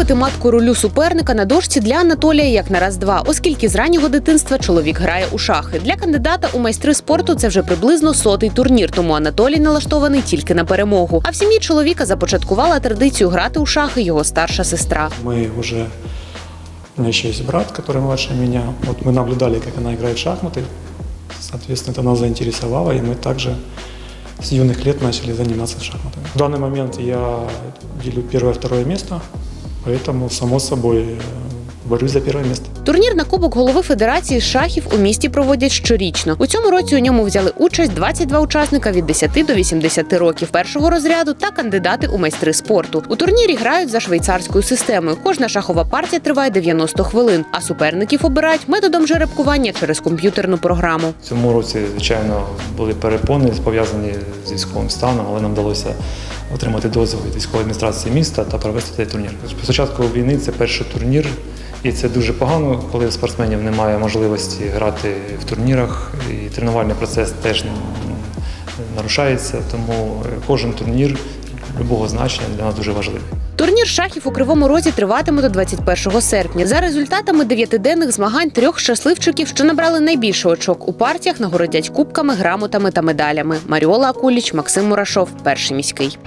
поставити матку рулю суперника на дошці для Анатолія як на раз-два, оскільки з раннього дитинства чоловік грає у шахи. Для кандидата у майстри спорту це вже приблизно сотий турнір, тому Анатолій налаштований тільки на перемогу. А в сім'ї чоловіка започаткувала традицію грати у шахи його старша сестра. Мы уже... У меня еще есть брат, который младше меня. Вот мы наблюдали, как она играет в шахматы. Соответственно, это нас заинтересовало, и мы также с юных лет начали заниматься шахматами. В данный момент я делю первое-второе место, поэтому, само собой, борюсь за первое место. Турнір на Кубок голови Федерації шахів у місті проводять щорічно. У цьому році у ньому взяли участь 22 учасника від 10 до 80 років першого розряду та кандидати у майстри спорту. У турнірі грають за швейцарською системою. Кожна шахова партія триває 90 хвилин, а суперників обирають методом жеребкування через комп'ютерну програму. В цьому році, звичайно, були перепони пов'язані з військовим станом, але нам вдалося отримати дозвіл від військової адміністрації міста та провести цей турнір. Спочатку війни це перший турнір, і це дуже погано, коли у спортсменів немає можливості грати в турнірах, і тренувальний процес теж нарушається. Тому е, кожен турнір любого значення для нас дуже важливий. Турнір шахів у Кривому Розі триватиме до 21 серпня. За результатами дев'ятиденних змагань трьох щасливчиків, що набрали найбільше очок у партіях, нагородять кубками, грамотами та медалями. Маріола Акуліч, Максим Мурашов, перший міський.